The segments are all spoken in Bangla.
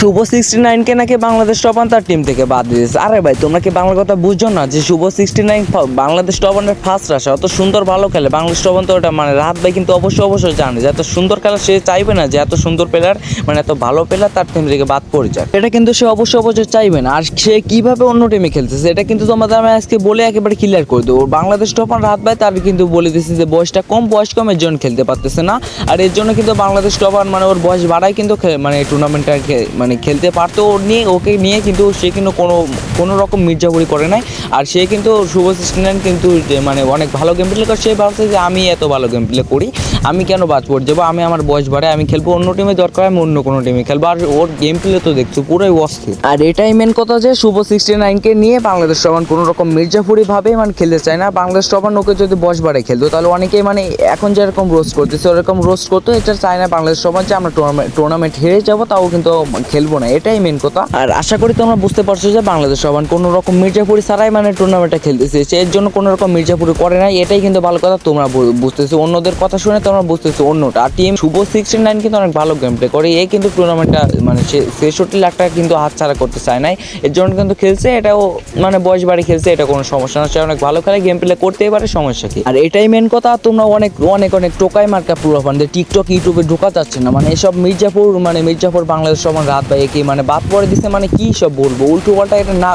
শুভ সিক্সটি নাইনকে নাকি বাংলাদেশ টপান তার টিম থেকে বাদ দিয়েছে। আরে ভাই, তোমরা কি বাংলা কথা বুঝছ না যে শুভ সিক্সটি নাইন বাংলাদেশ টপানের ফার্স্ট রাশা অত সুন্দর ভালো খেলে বাংলাদেশ টপান তো ওটা মানে রাত ভাই কিন্তু অবশ্যই অবশ্যই জানে যে এত সুন্দর খেলা সে চাইবে না যে এত সুন্দর প্লেয়ার মানে এত ভালো প্লেয়ার তার টিম থেকে বাদ পড়ে যায় এটা কিন্তু সে অবশ্যই অবশ্যই চাইবে না। আর সে কীভাবে অন্য টিমে খেলতেছে, এটা কিন্তু তোমাদের আমি আজকে বলে একেবারে ক্লিয়ার করে দেবো। বাংলাদেশ টপান রাত ভাই তার কিন্তু বলে দিয়েছে যে বয়সটা কম, বয়স কমের জন্য খেলতে পারতেছে না। আর এর জন্য কিন্তু বাংলাদেশ টপান মানে ওর বয়স বাড়ায় কিন্তু মানে টুর্নামেন্টটা মানে খেলতে পারতো নিয়ে, ওকে নিয়ে কিন্তু সে কিন্তু কোনো কোনো রকম মির্জাপুরি করে নাই। আর সে কিন্তু শুভ সিস্টেন কিন্তু মানে অনেক ভালো গেম প্লে করে, সে ভাবছে যে আমি এত ভালো গেম প্লে করি। আমি কেন বাজ পড়ে যাব আমি আমার বয়স বাড়ায় আমি খেলব অন্য টিমে দরকার আমি অন্য কোনো টিমে খেলব। আর ওর গেম প্লে তো দেখছ, পুরোই অস্থির। আর এটাই মেন কথা যে শুভ সিক্সটি নাইনকে নিয়ে বাংলাদেশ সমান কোনো রকম মির্জাপুরি ভাবে মানে খেলতে চায় না। বাংলাদেশ সমান ওকে যদি বয়স বাড়ায় খেলতো, তাহলে অনেকেই মানে এখন যেরকম রোস্ট করতেছে, ওরকম রোস্ট করতো, এটা চায় না বাংলাদেশ সমান যে আমরা টুর্নামেন্ট হেরে যাব, তাও কিন্তু খেলব না। এটাই মেন কথা। আর আশা করি তোমরা বুঝতে পারছ যে বাংলাদেশ সমান কোনো রকম মির্জাপুরি ছাড়াই মানে টুর্নামেন্টটা খেলতেছে। এর জন্য কোনো রকম মির্জাপুরি করে নাই। এটাই কিন্তু ভালো কথা, তোমরা বুঝতেছো। অন্যদের কথা শুনে তোমরা বুঝতেছো অন্যটা। আর টিম শুভ সিক্সটি নাইন কিন্তু অনেক ভালো গেম প্লে করে। এই কিন্তু টুর্নামেন্টটা মানে ছেষট্টি লাখ টাকা কিন্তু হাত ছাড়া করতে চায় নাই। এর জন্য কিন্তু খেলছে, এটাও মানে বয়স বাড়ি খেলছে, এটা কোনো সমস্যা না। অনেক ভালো খেলে গেম প্লে করতেই পারে, সমস্যা কি? আর এটাই মেন কথা, তোমরা অনেক অনেক অনেক টোকাই মার্কা পুরো ফান টিকটক ইউটিউবে ঢোকা যাচ্ছে না। মানে এসব মির্জাপুর মানে মির্জাপুর বাংলাদেশ সমান রাত বা কি মানে বাদ পরে দিছে মানে কি সব বলব? উল্টো পাল্টা এটা না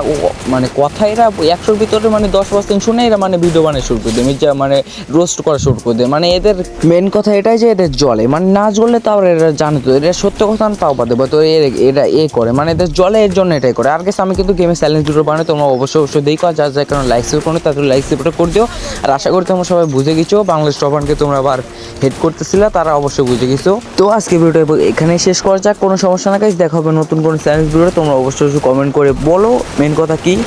মানে কথা এরা একশোর ভিতরে মানে দশ পার্সেন্ট শুনে এরা মানে ভিডিও বানায় শুরু করে দেয়, মির্জা মানে রোস্ট করা শুরু করে দেয়। মানে এদের মেন কথা এটাই যে এদের জলে। মানে না জ্বললে তাও এরা জানে তো, এরা সত্য কথা না তাও বাদে বা তো এর- এ করে। মানে এদের জলে এর জন্য এটাই করে। আর গেছে আমি কিন্তু গেমে চ্যালেঞ্জ দুটো বানাই, তোমরা অবশ্যই অবশ্যই দেখো। যার যার কারণে লাইক সেভ করো তাদের লাইক সেভটা করে দিও। আর আশা করি তোমরা সবাই বুঝে গেছো বাংলাদেশ টপানকে তোমরা আবার হেড করতেছিলে, তারা অবশ্যই বুঝে গেছো। তো আজকে ভিডিওটা এখানেই শেষ করা যাক, কোনো সমস্যা না গাইজ দেখা হবে নতুন কোনো চ্যালেঞ্জ ভিডিও তোমরা অবশ্যই কমেন্ট করে বলো মেন কথা কি?